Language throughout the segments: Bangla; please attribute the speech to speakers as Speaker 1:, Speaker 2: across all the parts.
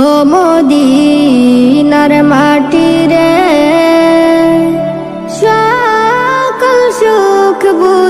Speaker 1: ও মোদিনার মাটি রে সকল সুখ বুঝ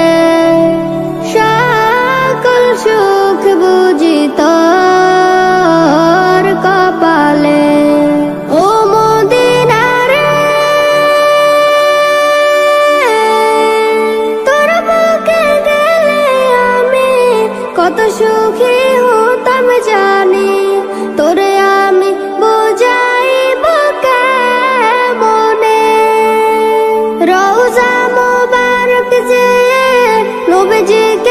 Speaker 1: কত সুখী হতাম জানি তোরে আমি বোঝাই মনে রোজা মোবারক যে নবজিকে